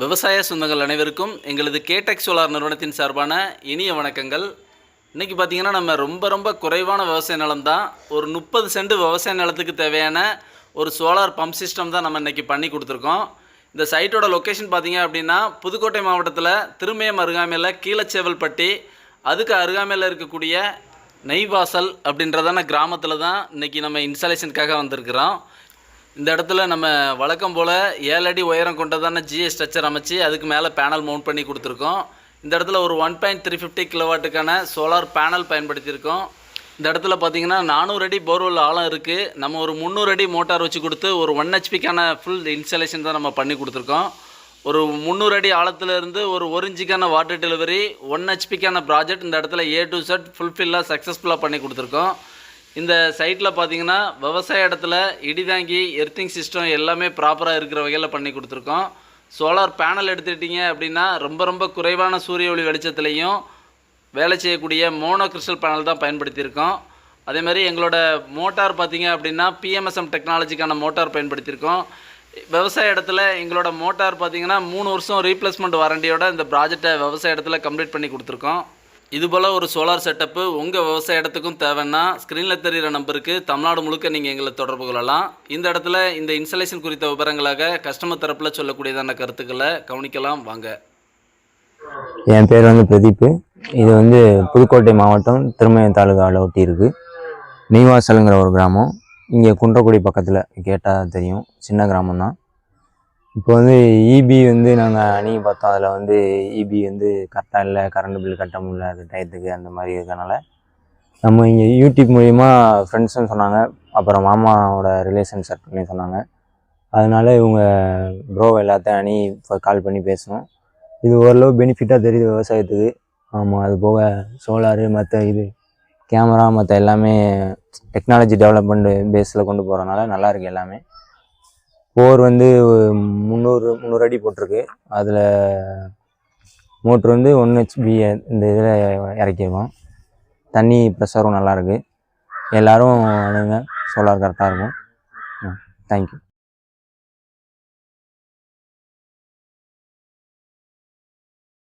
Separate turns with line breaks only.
விவசாய சொந்தங்கள் அனைவருக்கும் எங்களது கேடெக் சோலார் நிறுவனத்தின் சார்பான இனிய வணக்கங்கள். இன்றைக்கி பார்த்தீங்கன்னா நம்ம ரொம்ப ரொம்ப குறைவான விவசாய நிலம் தான். ஒரு முப்பது சென்ட் விவசாய நிலத்துக்கு தேவையான ஒரு சோலார் பம்ப் சிஸ்டம் தான் நம்ம இன்றைக்கி பண்ணி கொடுத்துருக்கோம். இந்த சைட்டோட லொக்கேஷன் பார்த்தீங்க அப்படின்னா புதுக்கோட்டை மாவட்டத்தில் திருமயம் அருகாமையில் கீழச்சேவல்பட்டி அதுக்கு அருகாமையில் இருக்கக்கூடிய நெய்வாசல் அப்படின்றதான கிராமத்தில் தான் இன்றைக்கி நம்ம இன்ஸ்டாலேஷனுக்காக வந்திருக்கிறோம். இந்த இடத்துல நம்ம வழக்கம் போல் ஏழு அடி உயரம் கொண்டதான ஜிஎஸ் ஸ்ட்ரக்சர் அமைச்சு அதுக்கு மேலே பேனல் மவுண்ட் பண்ணி கொடுத்துருக்கோம். இந்த இடத்துல ஒரு ஒன் பாயிண்ட் த்ரீ ஃபிஃப்டி கிலோவாட்டுக்கான சோலார் பேனல் பயன்படுத்தியிருக்கோம். இந்த இடத்துல பார்த்தீங்கன்னா நானூறு அடி போர்வெல் ஆழம் இருக்குது நம்ம ஒரு முந்நூறு அடி மோட்டார் வச்சு கொடுத்து ஒரு ஒன் ஹெச்பிக்கான ஃபுல் இன்ஸ்டலேஷன் தான் நம்ம பண்ணி கொடுத்துருக்கோம். ஒரு முந்நூறு அடி ஆழத்துலேருந்து ஒரு ஒரு இன்ச்சுக்கான வாட்டர் டெலிவரி ஒன் ஹெச்பிக்கான ப்ராஜெக்ட் இந்த இடத்துல ஏ டு செட் ஃபுல்ஃபில்லாக சக்ஸஸ்ஃபுல்லாக பண்ணி கொடுத்துருக்கோம். இந்த சைட்டில் பார்த்தீங்கன்னா விவசாய இடத்துல இடிதாங்கி எர்த்திங் சிஸ்டம் எல்லாமே ப்ராப்பராக இருக்கிற வகையில் பண்ணி கொடுத்துருக்கோம். சோலார் பேனல் எடுத்துக்கிட்டிங்க அப்படின்னா ரொம்ப ரொம்ப குறைவான சூரிய ஒளி வெளிச்சத்துலேயும் வேலை செய்யக்கூடிய மோனோ கிறிஸ்டல் பேனல் தான் பயன்படுத்தியிருக்கோம். அதே மாதிரி எங்களோட மோட்டார் பார்த்தீங்க அப்படின்னா பிஎம்எஸ்எம் டெக்னாலஜிக்கான மோட்டார் பயன்படுத்தியிருக்கோம். விவசாய இடத்துல எங்களோட மோட்டார் பார்த்தீங்கன்னா மூணு வருஷம் ரீப்ளேஸ்மெண்ட் வாரண்டியோட இந்த ப்ராஜெக்டை விவசாய இடத்துல கம்ப்ளீட் பண்ணி கொடுத்துருக்கோம். இது போல் ஒரு சோலார் செட்டப்பு உங்கள் விவசாய இடத்துக்கும் தேவைன்னா ஸ்க்ரீனில் தெரிகிற நம்பருக்கு தமிழ்நாடு முழுக்க நீங்கள் எங்களை தொடர்பு கொள்ளலாம். இந்த இடத்துல இந்த இன்ஸ்டலேஷன் குறித்த விவரங்களாக கஸ்டமர் தரப்பில் சொல்லக்கூடியதான கருத்துக்களை கவனிக்கலாம். வாங்க.
என் பேர் வந்து பிரதீப் இது வந்து புதுக்கோட்டை மாவட்டம் திருமயம் தாலுகாவில் ஒட்டி இருக்குது நீவாசலுங்கிற ஒரு கிராமம். இங்கே குன்றக்குடி பக்கத்தில் கேட்டால் தெரியும். சின்ன கிராமம் தான் இப்போ வந்து இபி வந்து நாங்கள் அணுகி பார்த்தோம். அதில் வந்து இபி வந்து கரெக்டாக இல்லை கரண்ட் பில் கட்ட முடியல அது டயத்துக்கு அந்த மாதிரி இருக்கனால. நம்ம இங்கே யூடியூப் மூலிமா ஃப்ரெண்ட்ஸும் சொன்னாங்க. அப்புறம் மாமாவோட ரிலேஷன் சர்க்கிள்னு சொன்னாங்க. அதனால இவங்க ப்ரோ எல்லாத்தையும் அணி கால் பண்ணி பேசணும் இது ஓரளவு பெனிஃபிட்டாக தெரியுது விவசாயத்துக்கு. ஆமாம் அது போக சோலாரு மற்ற இது கேமரா மற்ற எல்லாமே டெக்னாலஜி டெவலப்மெண்ட் பேஸில் கொண்டு போகிறனால நல்லாயிருக்கு எல்லாமே. போர் வந்து முந்நூறு முந்நூறு அடி போட்டிருக்கு. அதில் மோட்ரு வந்து ஒன் ஹெச்பி இந்த இதில் இறக்கிருக்கோம். தண்ணி ப்ரெஷரும் நல்லாயிருக்கு எல்லோரும் அணுங்க சோலார் கரெக்டாக இருக்கும். தேங்க்யூ